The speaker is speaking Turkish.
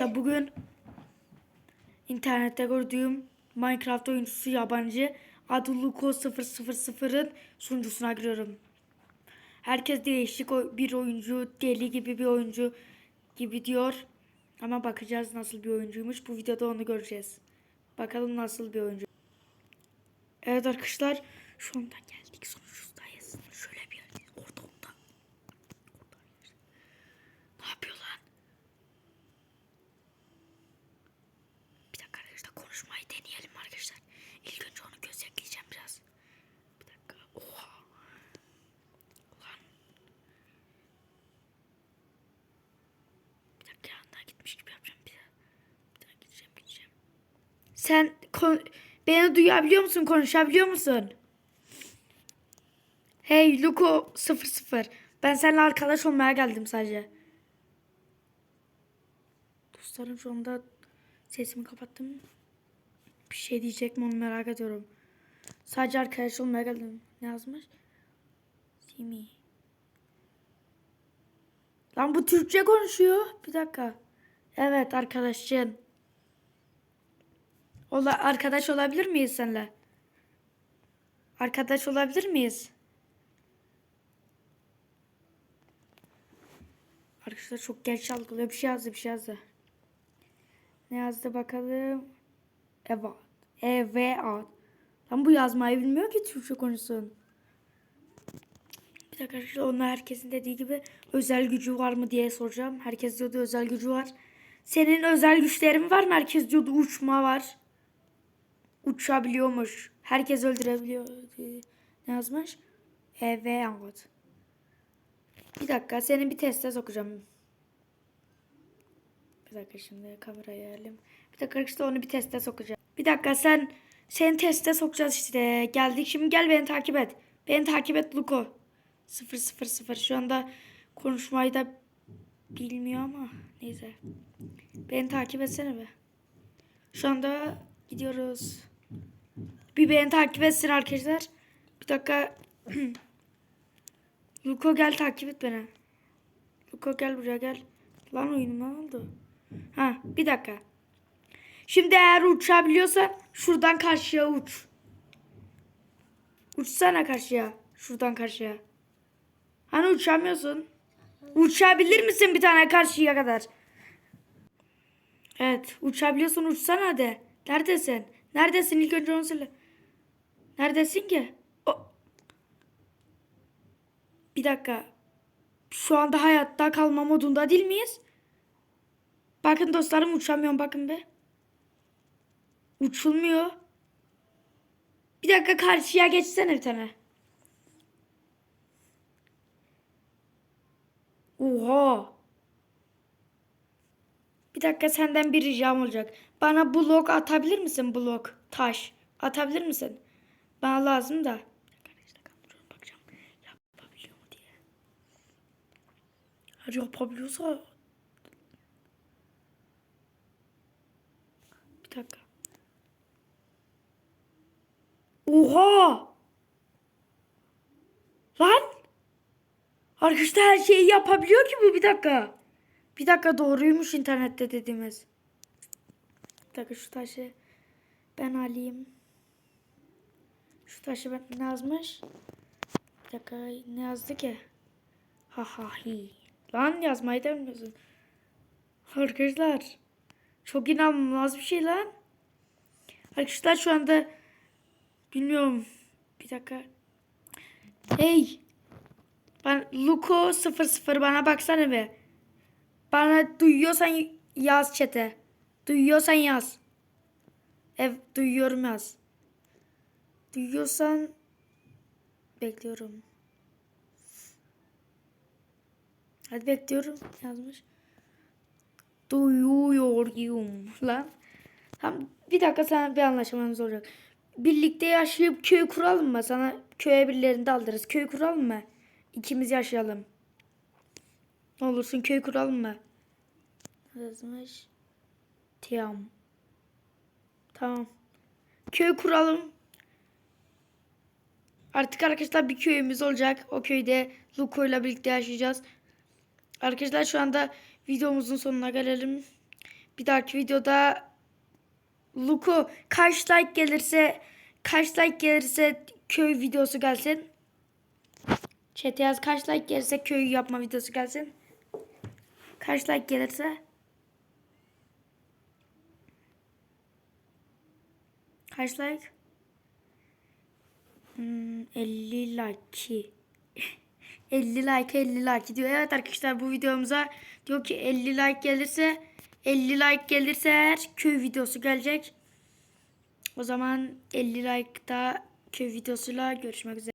Da bugün internette gördüğüm Minecraft oyuncusu yabancı adı Luko 000'ın sunucusuna giriyorum. Herkes değişik bir oyuncu, deli gibi bir oyuncu gibi diyor. Ama bakacağız nasıl bir oyuncuymuş. Bu videoda onu göreceğiz. Bakalım nasıl bir oyuncu. Evet arkadaşlar şu anda geldik sonucundayız. Şöyle bir orada onda. Ne yapıyor lan? Bir dakika arkadaşlar konuşmayı deneyelim arkadaşlar. İlk önce onu gözetleyeceğim biraz. Bir dakika. Oha. Ulan. Bir dakika yanından gitmiş gibi yapacağım bir daha. Bir daha gideceğim gideceğim. Sen beni duyabiliyor musun? Konuşabiliyor musun? Hey Luko 00. Ben seninle arkadaş olmaya geldim sadece. Dostlarım şu anda sesimi kapattım. Bir şey diyecek mi onu merak ediyorum. Sadece arkadaş olmaya geldim. Ne yazmış? Simi. Lan bu Türkçe konuşuyor. Bir dakika. Evet arkadaşın. Ola, arkadaş olabilir miyiz seninle? Arkadaş olabilir miyiz? Arkadaşlar çok geç algılıyor. Bir şey yazdı, bir şey yazdı. Ne yazdı bakalım? Evet. Evet. Lan bu yazmayı bilmiyor ki Türkçe konuşsun. Bir dakika arkadaşlar ona herkesin dediği gibi özel gücü var mı diye soracağım. Herkes diyordu özel gücü var. Senin özel güçlerin var mı? Herkes diyordu uçma var. Uçabiliyormuş. Herkes öldürebiliyor. diye Ne yazmış? Evet. Bir dakika seni bir teste sokacağım. Bir dakika şimdi kamerayı ayarlayayım. Bir dakika işte onu bir teste sokacağım. Bir dakika sen seni teste sokacağız işte. Geldik şimdi gel beni takip et. Beni takip et Luko. 000 şu anda konuşmayı da bilmiyor ama neyse. Beni takip etsene be. Şu anda gidiyoruz. Bir beni takip etsin arkadaşlar. Bir dakika. Luko gel takip et beni. Luko gel buraya gel. Lan oyunuma ne oldu? Ha bir dakika. Şimdi eğer uçabiliyorsan şuradan karşıya uç. Uçsana karşıya. Şuradan karşıya. Hani uçamıyorsun? Uçabilir misin bir tane karşıya kadar? Evet uçabiliyorsun uçsana hadi. Neredesin? Neredesin ilk önce onu söyle. Neredesin ki? O... Bir dakika. Şu anda hayatta kalma modunda değil miyiz? Bakın dostlarım uçamıyorum bakın be. Uçulmuyor. Bir dakika karşıya geçsene bir tane. Oha. Bir dakika senden bir ricam olacak. Bana blok atabilir misin blok? Taş. Atabilir misin? Bana lazım da. Yapabiliyorsa. Bir dakika. Oha! Lan! Arkadaşlar her şeyi yapabiliyor ki bu bir dakika. Bir dakika doğruymuş internette dediğimiz. Bir dakika şu taşı ben alayım. Şu taşı ben ne yazmış? Bir dakika ne yazdı ki? Ha ha hi. Lan yazmayı da. Arkadaşlar çok inanılmaz bir şey lan. Arkadaşlar şu anda bilmiyorum. Bir dakika. Hey. Ben Luko 00 bana baksana be. Bana duyuyorsan yaz çete. Duyuyorsan yaz. Ev duyuyorum yaz. Duyuyorsan bekliyorum. Hadi bekliyorum yazmış. Duyuyorum lan. Tamam bir dakika sana bir anlaşmamız olacak. Birlikte yaşayıp köy kuralım mı? Sana köye birilerini de alırız. Köy kuralım mı? İkimiz yaşayalım. Ne olursun köy kuralım mı? Yazmış. Tamam. Tamam. Köy kuralım. Artık arkadaşlar bir köyümüz olacak. O köyde Luko ile birlikte yaşayacağız. Arkadaşlar şu anda videomuzun sonuna gelelim. Bir dahaki videoda Luku kaç like gelirse kaç like gelirse köy videosu gelsin. Chat'e yaz kaç like gelirse köy yapma videosu gelsin. Kaç like gelirse. Kaç like? Hmm, 50 like. 50 like 50 like diyor. Evet arkadaşlar bu videomuza diyor ki 50 like gelirse 50 like gelirse eğer köy videosu gelecek. O zaman 50 like'da köy videosuyla görüşmek üzere.